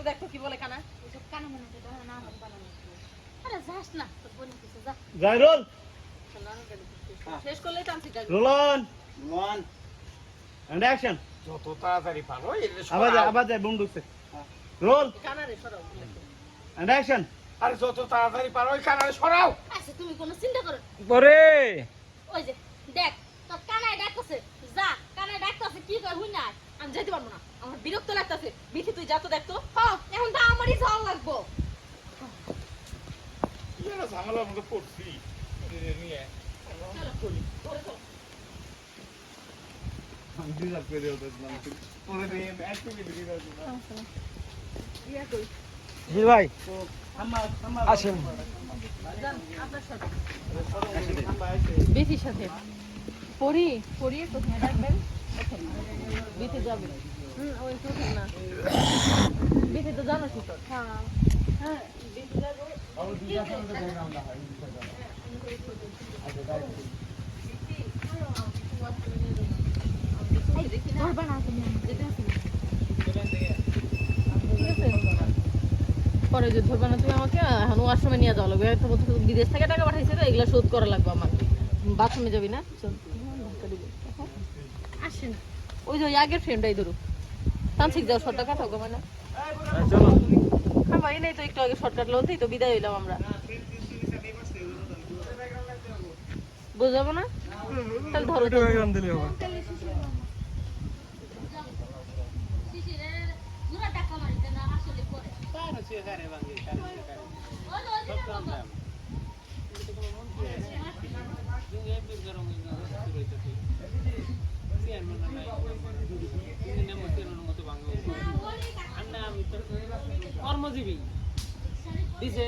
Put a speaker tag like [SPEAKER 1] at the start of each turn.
[SPEAKER 1] তো দেখো কি বলে কানা?
[SPEAKER 2] এসব কানে মনে হচ্ছে ধরে না আমার বানানো আরে যাস না তোর বোন কিছু যা।
[SPEAKER 3] যাই রোল।
[SPEAKER 1] শেষ করলেই টানছি ডাকবে
[SPEAKER 3] roll on
[SPEAKER 4] one
[SPEAKER 3] and action
[SPEAKER 4] যত তাড়াতাড়ি পারো
[SPEAKER 3] আবার আবার যায় বুম ঢুকছে। রোল।
[SPEAKER 1] কানারে সরাও
[SPEAKER 3] এন্ড অ্যাকশন
[SPEAKER 4] আরে যত তাড়াতাড়ি পারো ওই কানারে সরাও।
[SPEAKER 2] আচ্ছা তুমি কোনো চিন্তা করো
[SPEAKER 5] পরে।
[SPEAKER 2] ওই যে দেখ তোর কানায় ডাকতেছে। যা কানায় ডাকতেছে কি কর হুই না
[SPEAKER 1] আমি যেতে পারব না। আমার বিরক্ত লাগতেছে। বিথি তুই যা তো দেখতো।
[SPEAKER 2] হ্যাঁ এখন তো আমারই জল লাগবো।
[SPEAKER 4] ঝামেলার মধ্যে পড়ছি।
[SPEAKER 1] ধরে চল
[SPEAKER 3] করে পরে দিয়ে
[SPEAKER 1] ইয়া কই
[SPEAKER 5] জি ভাই। আসেন।
[SPEAKER 1] সাথে। পড়ি পড়ি কোথায় ডাকবেন পরে যে ধরবে না তুমি আমাকে, এখন ওয়াশরুমে নিয়ে যাওয়া লাগবে বিদেশ থেকে টাকা পাঠাইছে তো, এগুলো শোধ করা লাগবে আমার। বাথরুমে যাবি না? চল।
[SPEAKER 2] আসেন
[SPEAKER 1] ওই যে আগের ফ্রেন্ডটাই ধরো তান্ত্রিক যাও শর্টটা কাটাও গো মানে। হ্যাঁ নাই তো একটু আগে শর্টকাট লোনতেই তো বিদায় হইলাম আমরা। বুঝাবো না? তাহলে ধরো তো।
[SPEAKER 5] দিলে হবে
[SPEAKER 2] শিশিরের নুরা টাকা মারিতে না আসলে পরে ওই যে ওই যে বাবা।
[SPEAKER 6] কর্মজীবী। দিছে